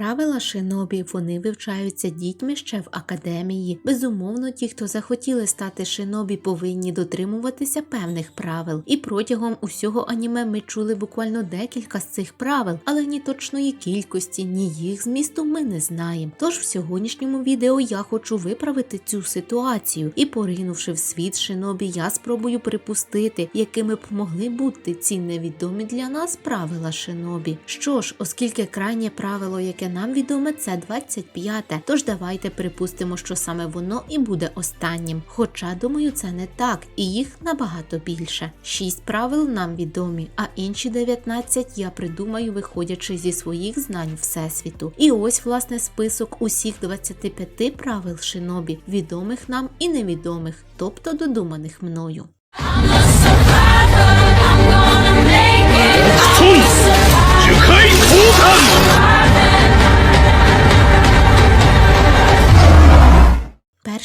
Правила шинобі вони вивчаються дітьми ще в академії. Безумовно, ті, хто захотіли стати шинобі, повинні дотримуватися певних правил. І протягом усього аніме ми чули буквально декілька з цих правил, але ні точної кількості, ні їх змісту ми не знаємо. Тож в сьогоднішньому відео я хочу виправити цю ситуацію і, поринувши в світ шинобі, я спробую припустити, якими б могли бути ці невідомі для нас правила шинобі. Що ж, оскільки крайнє правило, яке нам відоме, це 25-те, тож давайте припустимо, що саме воно і буде останнім. Хоча, думаю, це не так, і їх набагато більше. Шість правил нам відомі, а інші 19 я придумаю, виходячи зі своїх знань Всесвіту. І ось, власне, список усіх 25 правил шинобі, відомих нам і невідомих, тобто додуманих мною.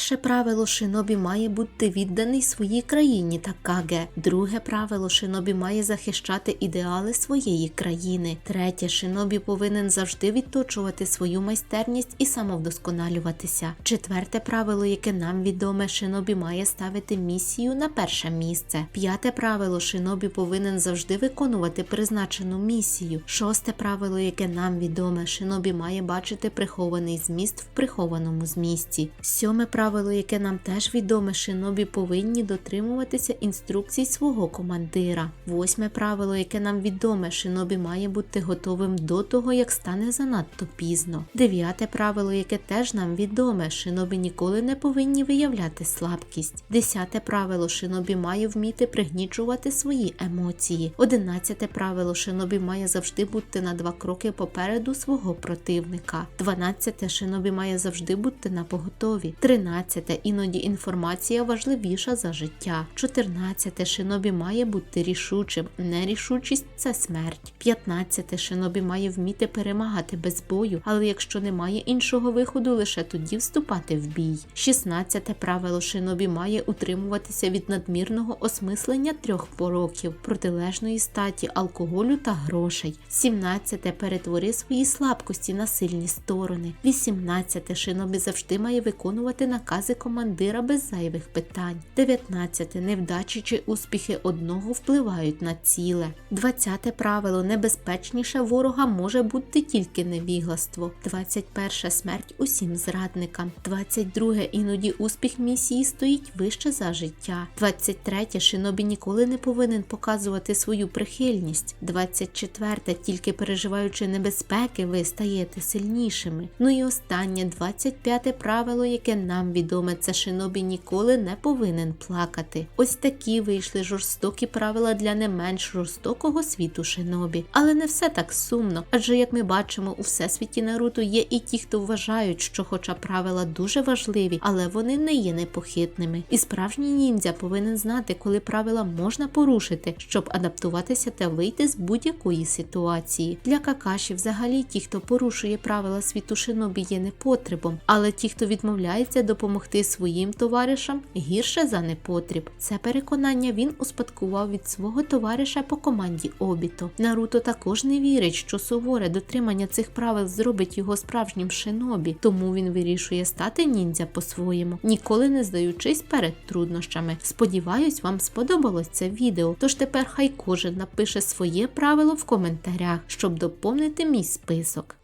Перше правило шинобі має бути відданий своїй країні Такаге. Друге правило шинобі має захищати ідеали своєї країни. Третє шинобі повинен завжди відточувати свою майстерність і самовдосконалюватися. Четверте правило, яке нам відоме, шинобі має ставити місію на перше місце. П'яте правило шинобі повинен завжди виконувати призначену місію. Шосте правило, яке нам відоме, шинобі має бачити прихований зміст в прихованому змісті. Сьоме правило, яке нам теж відоме, шинобі повинні дотримуватися інструкцій свого командира. Восьме правило, яке нам відоме, шинобі має бути готовим до того, як стане занадто пізно. Дев'яте правило, яке теж нам відоме, шинобі ніколи не повинні виявляти слабкість. Десяте правило, шинобі має вміти пригнічувати свої емоції. Одинадцяте правило, шинобі має завжди бути на два кроки попереду свого противника. Дванадцяте шинобі має завжди бути на поготові. Тринадцяте іноді інформація важливіша за життя. Чотирнадцяте шинобі має бути рішучим. Нерішучість це смерть. П'ятнадцяте шинобі має вміти перемагати без бою, але якщо немає іншого виходу, лише тоді вступати в бій. Шістнадцяте правило шинобі має утримуватися від надмірного осмислення трьох пороків, протилежної статі, алкоголю та грошей. Сімнадцяте перетвори свої слабкості на сильні сторони. Вісімнадцяте шинобі завжди має виконувати накази командира без зайвих питань. 19. Невдачі чи успіхи одного впливають на ціле. 20. правило небезпечніше ворога може бути тільки невігластво. 21. смерть усім зрадникам. 22. іноді успіх місії стоїть вище за життя. 23. шинобі ніколи не повинен показувати свою прихильність. 24. тільки переживаючи небезпеки, ви стаєте сильнішими. Ну і останнє 25 правило, яке нам відоме, це шинобі ніколи не повинен плакати. Ось такі вийшли жорстокі правила для не менш жорстокого світу шинобі. Але не все так сумно, адже як ми бачимо, у всесвіті Наруто є і ті, хто вважають, що, хоча правила дуже важливі, але вони не є непохитними. І справжній ніндзя повинен знати, коли правила можна порушити, щоб адаптуватися та вийти з будь-якої ситуації. Для какаші, взагалі, ті, хто порушує правила світу шинобі, є непотребом, але ті, хто відмовляється допомогти своїм товаришам, гірше за непотріб. Це переконання він успадкував від свого товариша по команді Обіто. Наруто також не вірить, що суворе дотримання цих правил зробить його справжнім шинобі, тому він вирішує стати ніндзя по-своєму, ніколи не здаючись перед труднощами. Сподіваюсь, вам сподобалось це відео. Тож тепер хай кожен напише своє правило в коментарях, щоб доповнити мій список.